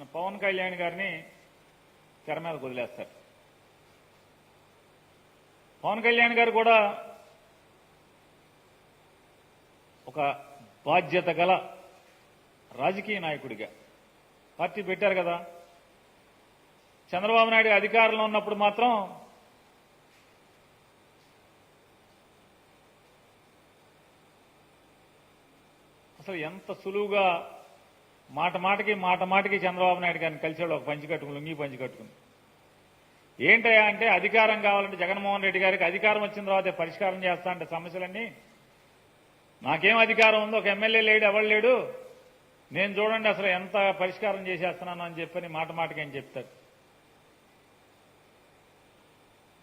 మన పవన్ కళ్యాణ్ గారిని తెర మీద వదిలేస్తారు. పవన్ కళ్యాణ్ గారు కూడా ఒక బాధ్యత గల రాజకీయ నాయకుడిగా. పార్టీ పెట్టారు కదా. చంద్రబాబు నాయుడు అధికారంలో ఉన్నప్పుడు మాత్రం అసలు ఎంత సులువుగా మాట మాటకి మాట మాటకి చంద్రబాబు నాయుడు గారిని కలిసాడు ఒక పంచి కట్టుకుని లుంగి పంచి కట్టుకుని. ఏంటయ్యా అంటే అధికారం కావాలంటే జగన్మోహన్ రెడ్డి గారికి అధికారం వచ్చిన తర్వాత పరిష్కారం చేస్తా అంటే సమస్యలన్నీ? నాకేం అధికారం ఉందో? ఒక ఎమ్మెల్యే లేడు ఎవరు లేడు? నేను చూడండి అసలు ఎంత పరిష్కారం చేసేస్తున్నాను అని చెప్పని మాట మాటకి అని చెప్తాడు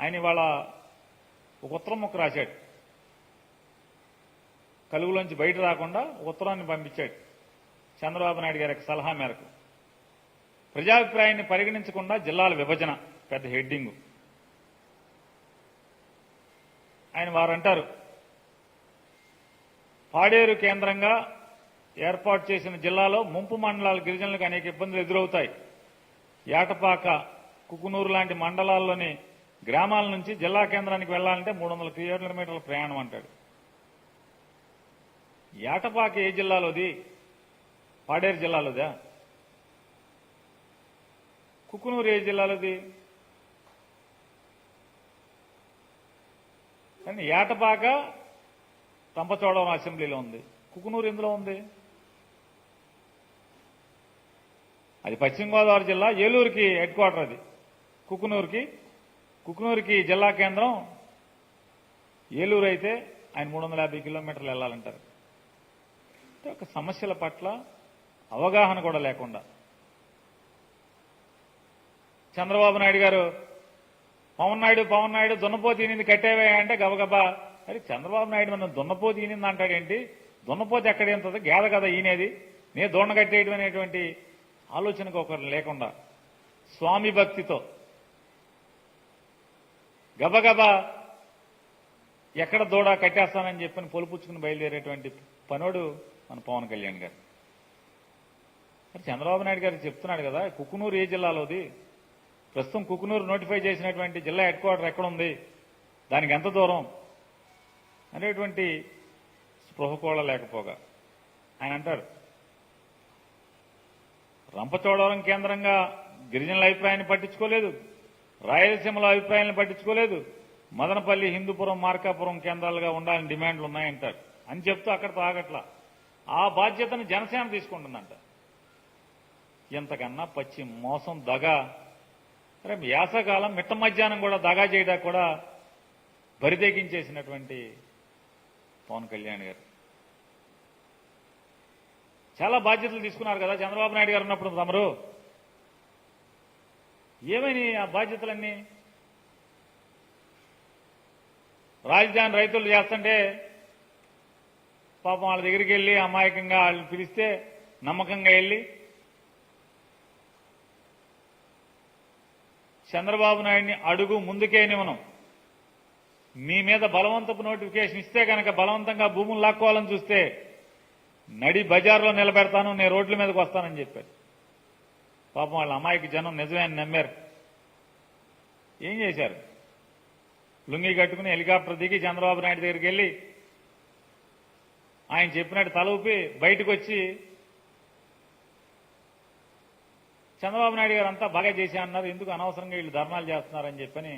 ఆయన ఇవాళ ఒక ఉత్తరం ముక్క రాశాడు. కలుగులోంచి బయట రాకుండా ఉత్తరాన్ని పంపించాడు. చంద్రబాబు నాయుడు గారి సలహా మేరకు. ప్రజాభిప్రాయాన్ని పరిగణించకుండా జిల్లాల విభజన పెద్ద హెడ్డింగ్. ఆయన వారంటారు పాడేరు కేంద్రంగా ఏర్పాటు చేసిన జిల్లాలో ముంపు మండలాల గిరిజనులకు అనేక ఇబ్బందులు ఎదురవుతాయి. ఏటపాక కుకునూరు లాంటి మండలాల్లోని గ్రామాల నుంచి జిల్లా కేంద్రానికి వెళ్ళాలంటే మూడు వందల కిలోమీటర్ల ప్రయాణం అంటాడు. ఏటపాక ఏ జిల్లాలోది? పాడేరు జిల్లాలోదా? కుకునూరు ఏ జిల్లాలోది? కానీ ఏటపాక తంపచోడవరం అసెంబ్లీలో ఉంది. కుకునూరు ఎందులో ఉంది? అది పశ్చిమ గోదావరి జిల్లా ఏలూరుకి హెడ్ క్వార్టర్ అది. కుకునూరుకి కుకునూరుకి జిల్లా కేంద్రం ఏలూరు అయితే ఆయన మూడు వందల యాభై కిలోమీటర్లు వెళ్ళాలంటారు. అంటే ఒక సమస్యల పట్ల అవగాహన కూడా లేకుండా. చంద్రబాబు నాయుడు గారు పవన్ నాయుడు పవన్ నాయుడు దున్నపో ఈనింది కట్టేవే అంటే గబగబా. అరే చంద్రబాబు నాయుడు మనం దున్నపో ఈనింది అంటాడేంటి? దున్నపోతి ఎక్కడ ఎంతది గేద కదా ఈనేది నేను దొండ కట్టేయడం అనేటువంటి ఆలోచనకు ఒకరు లేకుండా. స్వామి భక్తితో గబగబా ఎక్కడ దూడ కట్టేస్తానని చెప్పని పొలుపుచ్చుకుని బయలుదేరేటువంటి పనోడు మన పవన్ కళ్యాణ్ గారు. మరి చంద్రబాబు నాయుడు గారు చెప్తున్నాడు కదా కుకునూరు ఏ జిల్లాలోది? ప్రస్తుతం కుకునూరు నోటిఫై చేసినటువంటి జిల్లా హెడ్ క్వార్టర్ ఎక్కడుంది? దానికి ఎంత దూరం? అనేటువంటి స్పృహ కూడా లేకపోగా. ఆయన అంటారు రంపచోడవరం కేంద్రంగా గిరిజనుల అభిప్రాయాన్ని పట్టించుకోలేదు రాయలసీమల అభిప్రాయాన్ని పట్టించుకోలేదు మదనపల్లి హిందూపురం మార్కాపురం కేంద్రాలుగా ఉండాలని డిమాండ్లు ఉన్నాయంటారు అని చెప్తూ అక్కడ తాగట్లా ఆ బాధ్యతను జనసేన తీసుకుంటుందంట. ఇంతకన్నా పచ్చి మోసం దగ. రేపు యాసకాలం మిట్ట మధ్యాహ్నం కూడా దగా చేయడానికి కూడా బరితెగించేసినటువంటి పవన్ కళ్యాణ్ గారు. చాలా బాధ్యతలు తీసుకున్నారు కదా చంద్రబాబు నాయుడు గారు ఉన్నప్పుడు తమరు. ఏమని ఆ బాధ్యతలన్నీ? రాజధాని రైతులు చేస్తుంటే పాపం వాళ్ళ దగ్గరికి వెళ్ళి అమాయకంగా వాళ్ళు పిలిస్తే నమ్మకంగా వెళ్ళి చంద్రబాబు నాయుడిని అడుగు ముందుకే నివనం మీ మీద బలవంతపు నోటిఫికేషన్ ఇస్తే కనుక బలవంతంగా భూములు లాక్కోవాలని చూస్తే నడి బజార్లో నిలబెడతాను నేను రోడ్ల మీదకి వస్తానని చెప్పారు. పాపం వాళ్ళ అమ్మాయికి జనం నిజమే అని నమ్మారు. ఏం చేశారు? లుంగి కట్టుకుని హెలికాప్టర్ దిగి చంద్రబాబు నాయుడు దగ్గరికి వెళ్ళి ఆయన చెప్పినట్టు తల ఊపి బయటకు వచ్చి చంద్రబాబు నాయుడు గారు అంతా బాగా చేశా అన్నారు. ఎందుకు అనవసరంగా వీళ్ళు ధర్నాలు చేస్తున్నారని చెప్పని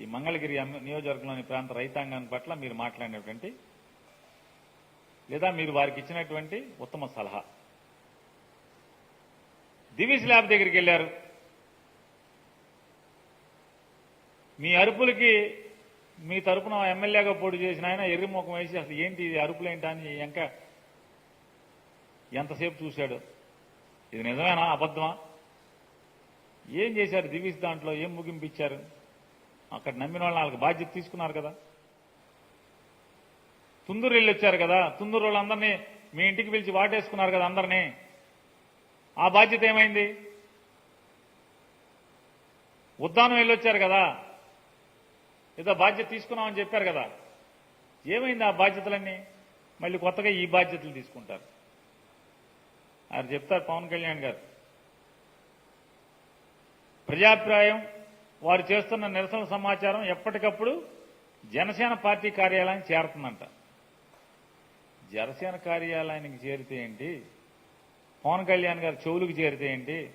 ఈ మంగళగిరి నియోజకవర్గంలోని ప్రాంత రైతాంగం పట్ల మీరు మాట్లాడినటువంటి లేదా మీరు వారికి ఇచ్చినటువంటి ఉత్తమ సలహా. దివిస్ ల్యాబ్ దగ్గరికి వెళ్ళారు. మీ అరుపులకి మీ తరపున ఎమ్మెల్యేగా పోటీ చేసిన ఆయన ఎర్రి ముఖం వేసి అసలు ఏంటి ఇది? అరుపులేంటా అని ఇంకా ఎంతసేపు చూశాడు. ఇది నిజమేనా? అబద్ధమా? ఏం చేశారు దివిస్ దాంట్లో? ఏం ముగింపు ఇచ్చారు అక్కడ నమ్మిన వాళ్ళు వాళ్ళకి బాధ్యత తీసుకున్నారు కదా. తుందూరు వెళ్ళి వచ్చారు కదా. తుందూరు వాళ్ళందరినీ మీ ఇంటికి పిలిచి వాటేసుకున్నారు కదా అందరినీ. ఆ బాధ్యత ఏమైంది? ఉద్దానం వెళ్ళొచ్చారు కదా. ఏదో బాధ్యత తీసుకున్నామని చెప్పారు కదా. ఏమైంది ఆ బాధ్యతలన్నీ? మళ్ళీ కొత్తగా ఈ బాధ్యతలు తీసుకుంటారు. ఆయన చెప్తారు పవన్ కళ్యాణ్ గారు. ప్రజాభిప్రాయం వారు చేస్తున్న నిరసన సమాచారం ఎప్పటికప్పుడు జనసేన పార్టీ కార్యాలయానికి చేరుతుందంట. జనసేన కార్యాలయానికి చేరితే ఏంటి? పవన్ కళ్యాణ్ గారు చెవులకు చేరితే ఏంటి?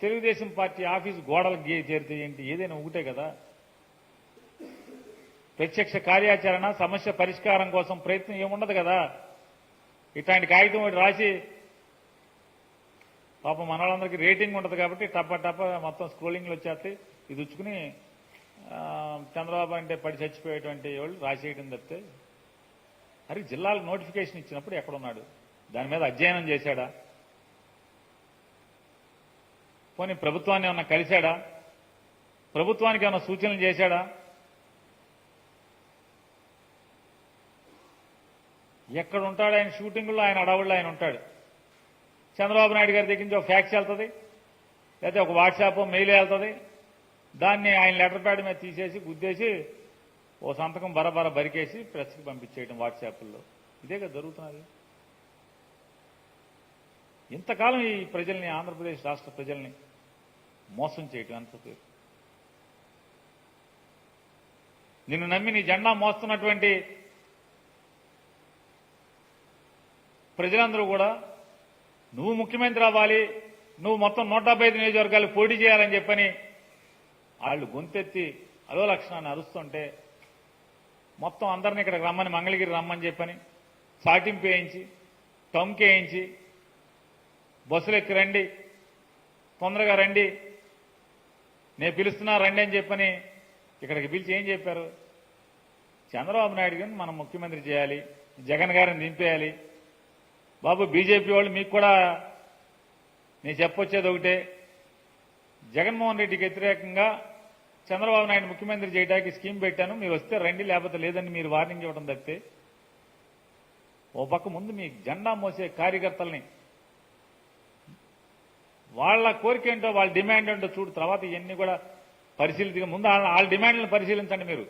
తెలుగుదేశం పార్టీ ఆఫీస్ గోడలకు చేరితే ఏంటి? ఏదైనా ఒకటే కదా. ప్రత్యక్ష కార్యాచరణ సమస్య పరిష్కారం కోసం ప్రయత్నం ఏముండదు కదా. ఇట్లాంటి కాగితం ఒకటి రాసి పాప మన వాళ్ళందరికీ రేటింగ్ ఉంటుంది కాబట్టి టప్ప టప్ప మొత్తం స్క్రోలింగ్లు వచ్చేస్తాయి. ఇది ఉచ్చుకుని చంద్రబాబు అంటే పడి చచ్చిపోయేటువంటి వాళ్ళు రాసేయడం తప్పితే అరే జిల్లాలకు నోటిఫికేషన్ ఇచ్చినప్పుడు ఎక్కడున్నాడు? దాని మీద అధ్యయనం చేశాడా? పోనీ ప్రభుత్వాన్ని ఏమన్నా కలిశాడా? ప్రభుత్వానికి ఏమన్నా సూచనలు చేశాడా? ఎక్కడ ఉంటాడు ఆయన షూటింగ్లో ఆయన అడవుల్లో ఆయన ఉంటాడు. చంద్రబాబు నాయుడు గారి దగ్గర నుంచి ఒక ఫ్యాక్స్ వెళ్తుంది లేకపోతే ఒక వాట్సాప్ మెయిల్ వెళ్తుంది. దాన్ని ఆయన లెటర్ ప్యాడ్ మీద తీసేసి గుద్దేసి ఓ సంతకం బరబర బరికేసి ప్రెస్కి పంపించేయడం వాట్సాప్లో ఇదే కదా జరుగుతున్నది. ఇంతకాలం ఈ ప్రజల్ని ఆంధ్రప్రదేశ్ రాష్ట్ర ప్రజల్ని మోసం చేయటం అంత పేరు. నిన్ను నమ్మి నీ జెండా మోస్తున్నటువంటి ప్రజలందరూ కూడా నువ్వు ముఖ్యమంత్రి అవ్వాలి నువ్వు మొత్తం నూట డెబ్బై ఐదు నియోజకవర్గాలు పోటీ చేయాలని చెప్పని వాళ్ళు గొంతెత్తి అలో లక్షణాన్ని అరుస్తుంటే మొత్తం అందరిని ఇక్కడికి రమ్మని మంగళగిరి రమ్మని చెప్పని సాటింపు వేయించి టమ్కి వేయించి బస్సులు ఎక్కి రండి తొందరగా రండి నేను పిలుస్తున్నా రండి అని చెప్పని ఇక్కడికి పిలిచి ఏం చెప్పారు? చంద్రబాబు నాయుడు గారిని మనం ముఖ్యమంత్రి చేయాలి జగన్ గారిని దింపేయాలి బాబు బీజేపీ వాళ్ళు మీకు కూడా నేను చెప్పొచ్చేది ఒకటే. జగన్మోహన్ రెడ్డికి వ్యతిరేకంగా చంద్రబాబు నాయుడు ముఖ్యమంత్రి చేయడానికి స్కీమ్ పెట్టాను. మీరు వస్తే రండి లేకపోతే లేదని మీరు వార్నింగ్ ఇవ్వడం తప్పితే. ఓ పక్క ముందు మీ జెండా మోసే కార్యకర్తల్ని. వాళ్ళ కోరిక ఏంటో వాళ్ళ డిమాండ్ ఏంటో చూడు. తర్వాత ఇవన్నీ కూడా పరిశీలించ ముందు వాళ్ళ వాళ్ళ డిమాండ్లను పరిశీలించండి మీరు.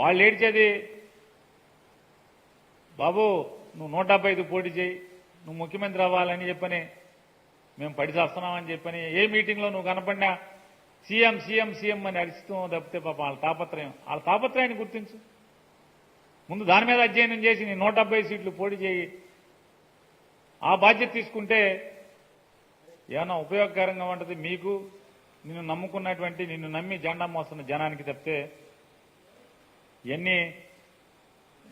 వాళ్ళు ఏడ్చేది బాబు నువ్వు నూట డెబ్బై ఐదు పోటీ చేయి నువ్వు ముఖ్యమంత్రి అవ్వాలని చెప్పని మేము పడి చేస్తున్నామని చెప్పని ఏ మీటింగ్లో నువ్వు కనపడినా సీఎం సీఎం సీఎం అని అరిచితం తప్పితే పాప వాళ్ళ తాపత్రయం. వాళ్ళ తాపత్రయాన్ని గుర్తించు. ముందు దాని మీద అధ్యయనం చేసి నీ నూట సీట్లు పోటీ చేయి. ఆ బాధ్యత తీసుకుంటే ఏమైనా ఉపయోగకరంగా ఉంటుంది మీకు నిన్ను నమ్ముకున్నటువంటి నిన్ను నమ్మి జెండా మోస్తున్న జనానికి తప్పితే ఇవన్నీ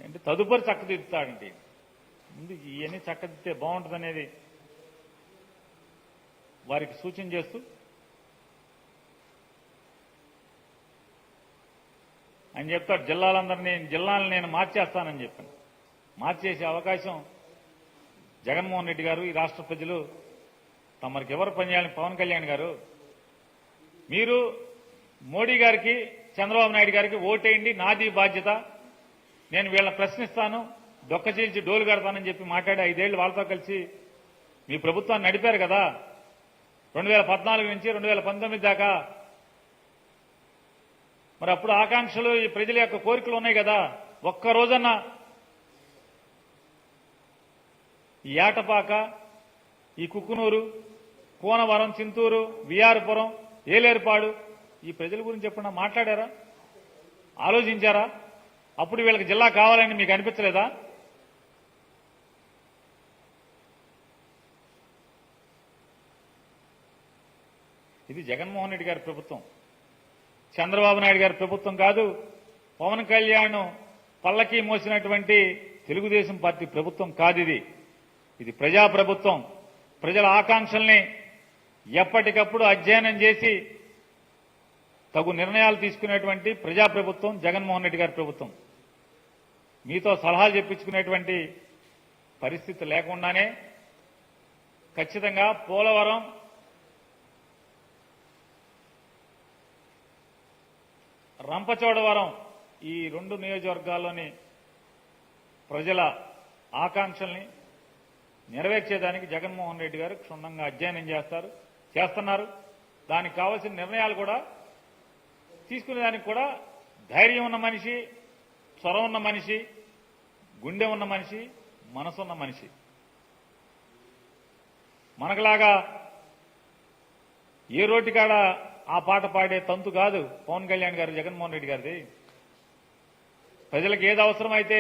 అంటే తదుపరి చక్కదిద్దుతాడంటే ముందు ఇవన్నీ చక్కదిద్దితే బాగుంటుందనేది వారికి సూచన చేస్తూ ఆయన చెప్తాడు జిల్లాలందరినీ జిల్లాలను నేను మార్చేస్తానని చెప్పాను. మార్చేసే అవకాశం జగన్మోహన్ రెడ్డి గారు ఈ రాష్ట్ర ప్రజలు తమరికి ఎవరు పనిచేయాలని పవన్ కళ్యాణ్ గారు మీరు మోడీ గారికి చంద్రబాబు నాయుడు గారికి ఓటేయండి నాది బాధ్యత నేను వీళ్ళని ప్రశ్నిస్తాను డొక్క చేయించి డోలు కడతానని చెప్పి మాట్లాడి ఐదేళ్ళు వాళ్ళతో కలిసి మీ ప్రభుత్వాన్ని నడిపారు కదా. రెండు వేల పద్నాలుగు నుంచి రెండు వేల పంతొమ్మిది దాకా మరి అప్పుడు ఆకాంక్షలు ఈ ప్రజల యొక్క కోరికలు ఉన్నాయి కదా. ఒక్క రోజన్న ఈ ఏటపాక ఈ కుక్కునూరు కోనవరం చింతూరు విఆర్పురం ఏలేరుపాడు ఈ ప్రజల గురించి ఎప్పుడన్నా మాట్లాడారా? ఆలోచించారా? అప్పుడు వీళ్ళకి జిల్లా కావాలని మీకు అనిపించలేదా? ఇది జగన్మోహన్ రెడ్డి గారి ప్రభుత్వం. చంద్రబాబు నాయుడు గారి ప్రభుత్వం కాదు పవన్ కళ్యాణ్ పల్లకి మోసినటువంటి తెలుగుదేశం పార్టీ ప్రభుత్వం కాదు ఇది. ఇది ప్రజా ప్రభుత్వం ప్రజల ఆకాంక్షల్ని ఎప్పటికప్పుడు అధ్యయనం చేసి తగు నిర్ణయాలు తీసుకునేటువంటి ప్రజా ప్రభుత్వం జగన్మోహన్ రెడ్డి గారి ప్రభుత్వం. మీతో సలహాలు చెప్పించుకునేటువంటి పరిస్థితి లేకుండానే ఖచ్చితంగా పోలవరం రంపచోడవరం ఈ రెండు నియోజకవర్గాల్లోని ప్రజల ఆకాంక్షల్ని నెరవేర్చేదానికి జగన్మోహన్ రెడ్డి గారు క్షుణ్ణంగా అధ్యయనం చేస్తారు చేస్తున్నారు. దానికి కావాల్సిన నిర్ణయాలు కూడా తీసుకునేదానికి కూడా ధైర్యం ఉన్న మనిషి స్వరం ఉన్న మనిషి గుండె ఉన్న మనిషి మనసున్న మనిషి. మనకులాగా ఏ రోటికాడ ఆ పాట పాడే తంతు కాదు పవన్ కళ్యాణ్ గారు జగన్మోహన్ రెడ్డి గారిది. ప్రజలకు ఏది అవసరమైతే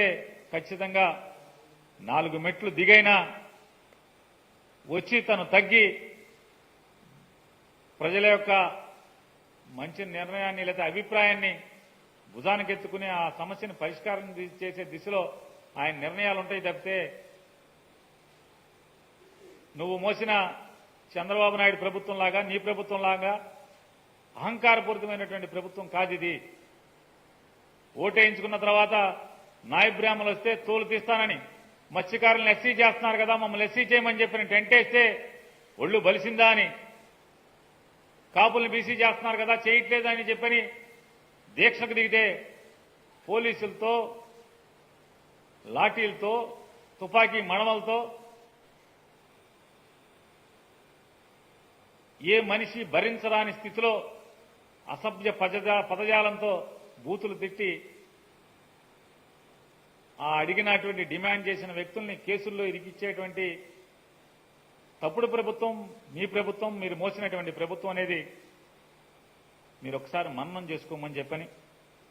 ఖచ్చితంగా నాలుగు మెట్లు దిగైనా వచ్చి తను తగ్గి ప్రజల యొక్క మంచి నిర్ణయాన్ని లేదా అభిప్రాయాన్ని భుజానికెత్తుకుని ఆ సమస్యను పరిష్కారం చేసే దిశలో ఆయన నిర్ణయాలు ఉంటాయి తప్పితే నువ్వు మోసిన చంద్రబాబు నాయుడు ప్రభుత్వం లాగా నీ ప్రభుత్వం లాగా అహంకారపూరితమైనటువంటి ప్రభుత్వం కాదు ఇది. ఓటేయించుకున్న తర్వాత నాయబ్రాహ్మలు వస్తే తోలు తీస్తానని మత్స్యకారులను ఎస్సీ చేస్తున్నారు కదా మమ్మల్ని ఎస్సీ చేయమని చెప్పిన టెంట్ వేస్తే ఒళ్ళు బలిసిందా అని. కాపుల్ని బీసీ చేస్తున్నారు కదా చేయట్లేదని చెప్పని దీక్షకు దిగితే పోలీసులతో లాఠీలతో తుపాకీ మణమలతో ఏ మనిషి భరించరాని స్థితిలో అసభ్య పదజాలంతో బూతులు తిట్టి ఆ అడిగినటువంటి డిమాండ్ చేసిన వ్యక్తుల్ని కేసుల్లో ఇరికిచ్చేటువంటి తప్పుడు ప్రభుత్వం మీ ప్రభుత్వం మీరు మోసినటువంటి ప్రభుత్వం అనేది మీరు ఒకసారి మన్నం చేసుకోమని చెప్పని